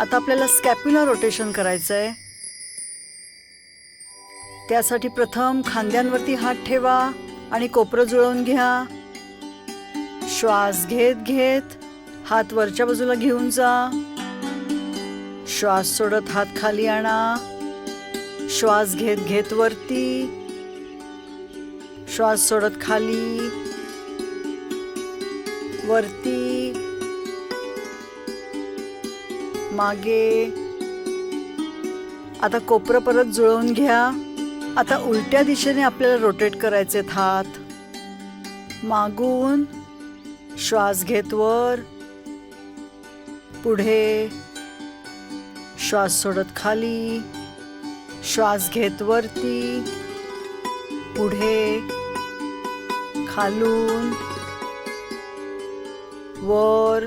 आता आपल्याला स्कॅप्युला रोटेशन करायचं आहे त्यासाठी प्रथम खांद्यांवरती हात ठेवा आणि कोपरं जुळवून घ्या. श्वास घेत घेत हात वरच्या बाजूला घेऊन जा. श्वास सोडत हात खाली आणा. श्वास घेत घेत वरती. श्वास सोडत खाली. वरती. मागे. आता कोपरं परत जुळवून घ्या. आता उलट्या दिशेने आपल्याला रोटेट करायचे हात. मागून श्वास घेत वर. पुढे श्वास सोडत खाली. श्वास घेत वरती. पुढे खालून. वर.